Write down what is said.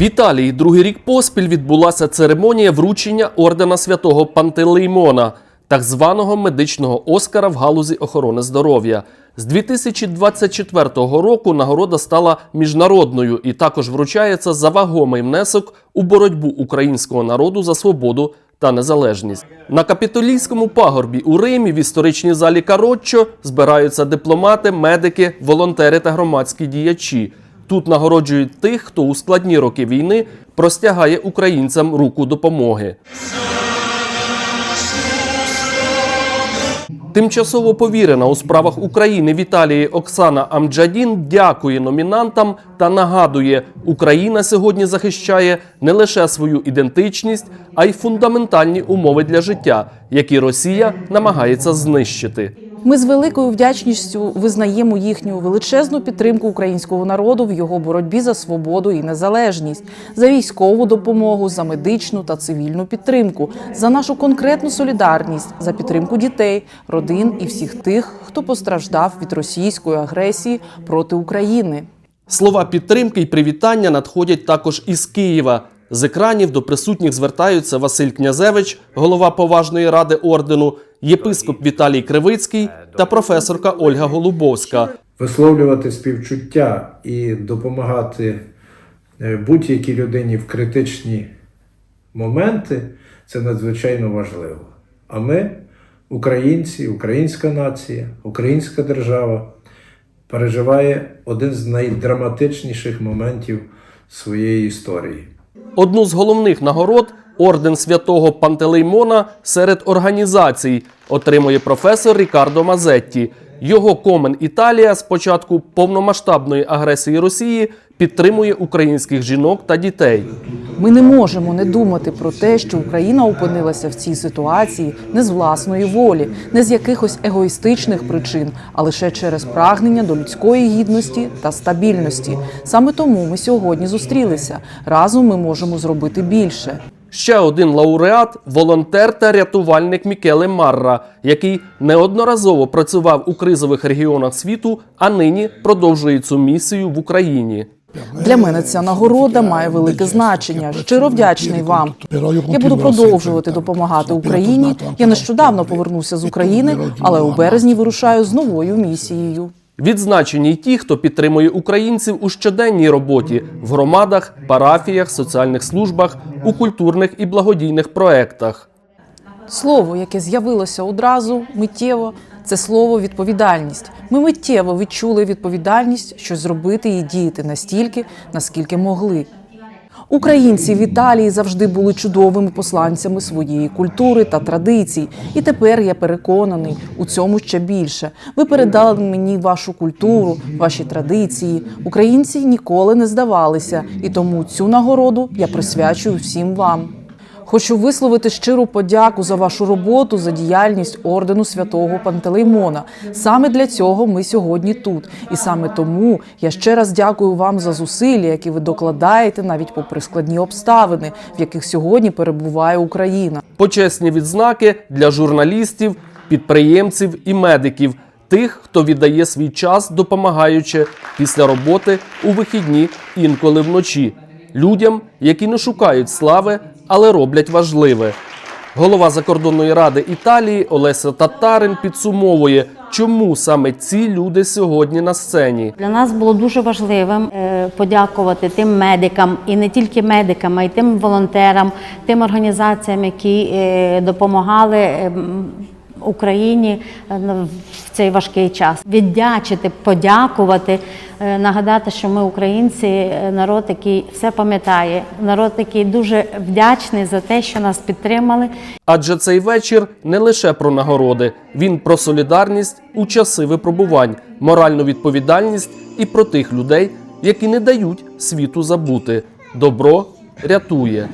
В Італії другий рік поспіль відбулася церемонія вручення ордена святого Пантелеймона, так званого медичного Оскара в галузі охорони здоров'я. З 2024 року нагорода стала міжнародною і також вручається за вагомий внесок у боротьбу українського народу за свободу та незалежність. На капітолійському пагорбі у Римі в історичній залі Кароччо збираються дипломати, медики, волонтери та громадські діячі. Тут нагороджують тих, хто у складні роки війни простягає українцям руку допомоги. Тимчасово повірена у справах України в Італії Оксана Амджадін дякує номінантам та нагадує, Україна сьогодні захищає не лише свою ідентичність, а й фундаментальні умови для життя, які Росія намагається знищити. Ми з великою вдячністю визнаємо їхню величезну підтримку українського народу в його боротьбі за свободу і незалежність, за військову допомогу, за медичну та цивільну підтримку, за нашу конкретну солідарність, за підтримку дітей, родин і всіх тих, хто постраждав від російської агресії проти України. Слова підтримки й привітання надходять також із Києва. З екранів до присутніх звертаються Василь Князевич, голова поважної ради ордену, єпископ Віталій Кривицький та професорка Ольга Голубовська. висловлювати співчуття і допомагати е, будь-якій людині в критичні моменти це надзвичайно важливо. А ми, українці, українська нація, українська держава, переживає один з найдраматичніших моментів своєї історії. Одну з головних нагород орден святого Пантелеймона серед організацій отримує професор Рікардо Мазетті. Його Комен Італія з початку повномасштабної агресії Росії підтримує українських жінок та дітей. Ми не можемо не думати про те, що Україна опинилася в цій ситуації не з власної волі, не з якихось егоїстичних причин, а лише через прагнення до людської гідності та стабільності. Саме тому ми сьогодні зустрілися. Разом ми можемо зробити більше. Ще один лауреат волонтер та рятувальник Мікеле Марра, який неодноразово працював у кризових регіонах світу, а нині продовжує цю місію в Україні. Для мене ця нагорода має велике значення. Щиро вдячний вам. Я буду продовжувати допомагати Україні. Я нещодавно повернувся з України, але у березні вирушаю з новою місією. Відзначені й ті, хто підтримує українців у щоденній роботі в громадах, парафіях, соціальних службах, у культурних і благодійних проектах. Слово, яке з'явилося одразу миттєво, це слово відповідальність. Ми миттєво відчули відповідальність, щось зробити і діяти настільки, наскільки могли. Українці в Італії завжди були чудовими посланцями своєї культури та традицій. І тепер я переконаний у цьому ще більше. Ви передали мені вашу культуру, ваші традиції. Українці ніколи не здавалися, і тому цю нагороду я присвячую всім вам. Хочу висловити щиру подяку за вашу роботу, за діяльність ордену святого Пантелеймона. Саме для цього ми сьогодні тут, і саме тому я ще раз дякую вам за зусилля, які ви докладаєте навіть попри складні обставини, в яких сьогодні перебуває Україна. Почесні відзнаки для журналістів, підприємців і медиків, тих, хто віддає свій час, допомагаючи після роботи у вихідні, інколи вночі, людям, які не шукають слави, але роблять важливе. Голова закордонної ради Італії Олеся Татарин підсумовує, чому саме ці люди сьогодні на сцені. Для нас було дуже важливим е, подякувати тим медикам, і не тільки медикам, а й тим волонтерам, тим організаціям, які е, допомагали. е, Україні в цей важкий час віддячити, подякувати, нагадати, що ми українці, е, народ, який все пам'ятає, народ, який дуже вдячний за те, що нас підтримали, Адже цей вечір не лише про нагороди, він про солідарність у часи випробувань, моральну відповідальність і про тих людей, які не дають світу забути. Добро рятує.